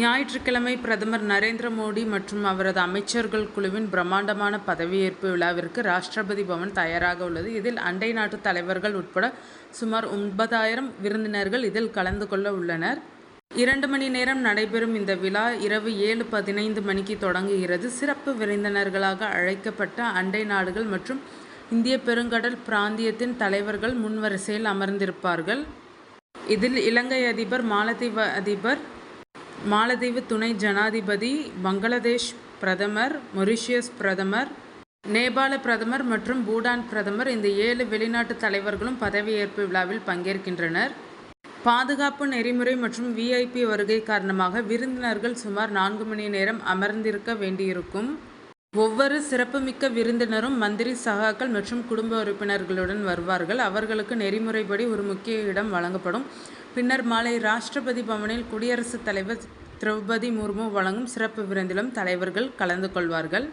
ஞாயிற்றுக்கிழமை பிரதமர் நரேந்திர மோடி மற்றும் அவரது அமைச்சர்கள் குழுவின் பிரம்மாண்டமான பதவியேற்பு விழாவிற்கு ராஷ்டிரபதி பவன் தயாராக உள்ளது. இதில் அண்டை நாட்டு தலைவர்கள் உட்பட சுமார் ஒன்பதாயிரம் விருந்தினர்கள் இதில் கலந்து கொள்ள உள்ளனர். இரண்டு மணி நேரம் நடைபெறும் இந்த விழா இரவு ஏழு பதினைந்து மணிக்கு தொடங்குகிறது. சிறப்பு விருந்தினர்களாக அழைக்கப்பட்ட அண்டை நாடுகள் மற்றும் இந்திய பெருங்கடல் பிராந்தியத்தின் தலைவர்கள் முன்வரிசையில் அமர்ந்திருப்பார்கள். இதில் இலங்கை அதிபர் மாலத்தீவு அதிபர் மாலத்தீவு துணை ஜனாதிபதி பங்களாதேஷ் பிரதமர் மொரிஷியஸ் பிரதமர் நேபாள பிரதமர் மற்றும் பூடான் பிரதமர் இந்த ஏழு வெளிநாட்டு தலைவர்களும் பதவியேற்பு விழாவில் பங்கேற்கின்றனர். பாதுகாப்பு நெறிமுறை மற்றும் விஐபி வருகை காரணமாக விருந்தினர்கள் சுமார் நான்கு மணி நேரம் அமர்ந்திருக்க வேண்டியிருக்கும். ஒவ்வொரு சிறப்புமிக்க விருந்தினரும் மந்திரி சகாக்கள் மற்றும் குடும்ப உறுப்பினர்களுடன் வருவார்கள். அவர்களுக்கு நெறிமுறைப்படி ஒரு முக்கிய இடம் வழங்கப்படும். பின்னர் மாலை ராஷ்டிரபதி பவனில் குடியரசுத் தலைவர் திரௌபதி முர்மு வழங்கும் சிறப்பு விருந்திலும் தலைவர்கள் கலந்து கொள்வார்கள்.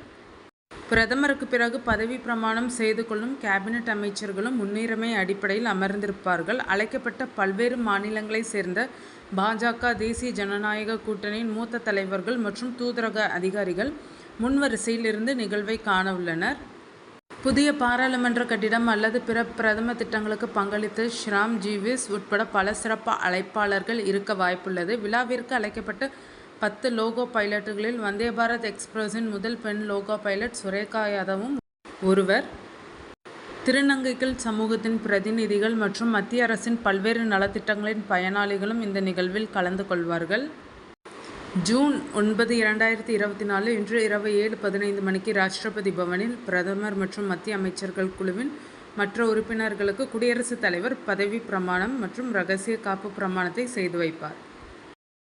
பிரதமருக்கு பிறகு பதவி பிரமாணம் செய்து கொள்ளும் கேபினட் அமைச்சர்களும் முன்னுரிமை அடிப்படையில் அமர்ந்திருப்பார்கள். அழைக்கப்பட்ட பல்வேறு மாநிலங்களைச் சேர்ந்த பாஜக தேசிய ஜனநாயக கூட்டணியின் மூத்த தலைவர்கள் மற்றும் தூதரக அதிகாரிகள் முன்வரிசையில் இருந்து நிகழ்வை காணவுள்ளனர். புதிய பாராளுமன்ற கட்டிடம் அல்லது பிற பிரதம திட்டங்களுக்கு பங்களித்த ஷ்ராம் ஜீவிஸ் உட்பட பல சிறப்பு அழைப்பாளர்கள் இருக்க வாய்ப்புள்ளது. விழாவிற்கு அழைக்கப்பட்ட பத்து லோகோ பைலட்டுகளில் வந்தே பாரத் எக்ஸ்பிரஸின் முதல் பெண் லோகோ பைலட் சுரேகா யாதவும் ஒருவர். திருநங்கைகள் சமூகத்தின் பிரதிநிதிகள் மற்றும் மத்திய அரசின் பல்வேறு நலத்திட்டங்களின் பயனாளிகளும் இந்த நிகழ்வில் கலந்து கொள்வார்கள். ஜூன் ஒன்பது இரண்டாயிரத்தி இருபத்தி நாலு இன்று இரவு ஏழு பதினைந்து மணிக்கு ராஷ்டிரபதி பவனில் பிரதமர் மற்றும் மத்திய அமைச்சர்கள் குழுவின் மற்ற உறுப்பினர்களுக்கு குடியரசுத் தலைவர் பதவி பிரமாணம் மற்றும் ரகசிய காப்பு பிரமாணத்தை செய்து வைப்பார்.